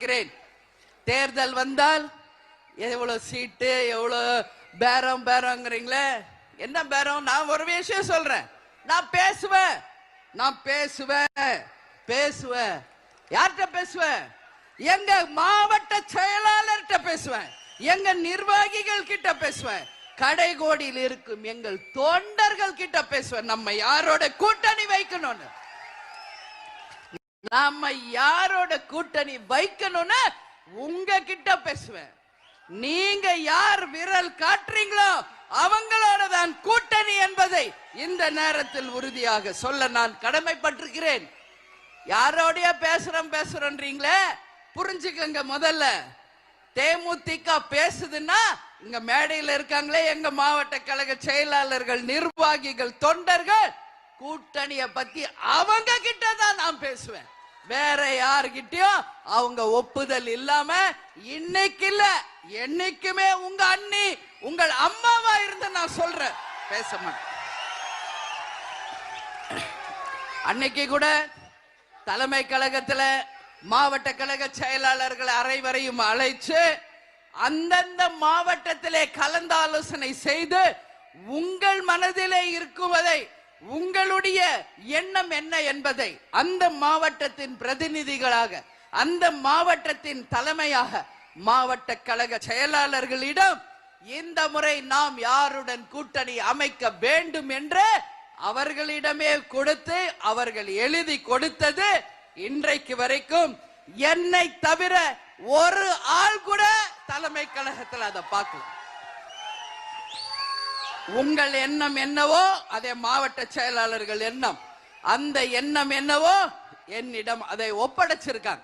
இருக்கிறேன் தேர்தல் வந்தால் எவ்வளவு சீட்டு எவ்வளவு பேரம் பேரங்கிறீங்களே என்ன பேரம்? நான் ஒரு விஷயம் சொல்றேன். நான் பேசுவேன். நான் பேசுவேன். பேசுவேன். யார்கிட்ட பேசுவேன்? எங்க மாவட்ட செயலாளர்கிட்ட பேசுவேன். எங்க நிர்வாகிகள் கிட்ட பேசுவேன். கடைகோடியில் இருக்கும் எங்கள் தொண்டர்கள் கிட்ட பேசுவேன். நம்ம யாரோட கூட்டணி வைக்கணும்னு? நாம யாரோட கூட்டணி வைக்கணும்னு உங்க கிட்ட பேசுவேன். நீங்க யார் விரல் காட்டுறீங்களோ அவங்களோட தான் கூட்டணி என்பதை இந்த நேரத்தில் உறுதியாக சொல்ல நான் கடமைப்பட்டிருக்கிறேன். யாரோடைய பேசுறோம் பேசுறோன்றீங்களே? புரிஞ்சுக்கங்க முதல்ல. தேமுதிக பேசுதுன்னா இங்க மேடையில் இருக்காங்களே எங்க மாவட்ட கழக செயலாளர்கள் நிர்வாகிகள் தொண்டர்கள் கூட்டணியை பத்தி அவங்க கிட்ட வேற யாருகிட்டயும் அவங்க ஒப்புதல் இல்லாம இன்னைக்கு இல்ல என்னைக்குமே உங்க அண்ணி உங்கள் அம்மாவா இருந்து நான் சொல்றேன். பேச அன்னைக்கு கூட தலைமை கழகத்துல மாவட்ட கழக செயலாளர்கள் அரைவரையும் அழைச்சு அந்தந்த மாவட்டத்திலே கலந்தாலோசனை செய்து உங்கள் மனதிலே இருக்குவதை உங்களுடைய எண்ணம் என்ன என்பதை அந்த மாவட்டத்தின் பிரதிநிதிகளாக அந்த மாவட்டத்தின் தலைமையாக மாவட்ட கழக செயலாளர்களிடம் இந்த முறை நாம் யாருடன் கூட்டணி அமைக்க வேண்டும் என்று அவர்களிடமே கொடுத்து அவர்கள் எழுதி கொடுத்தது இன்றைக்கு வரைக்கும் என்னை தவிர ஒரு ஆள் கூட தலைமை கழகத்தில் அதை பார்க்கலாம் உங்கள் எண்ணம் என்னவோ அதே மாவட்ட செயலாளர்கள் எண்ணம். அந்த எண்ணம் என்னவோ என்னிடம் அதை ஒப்படைச்சிருக்காங்க.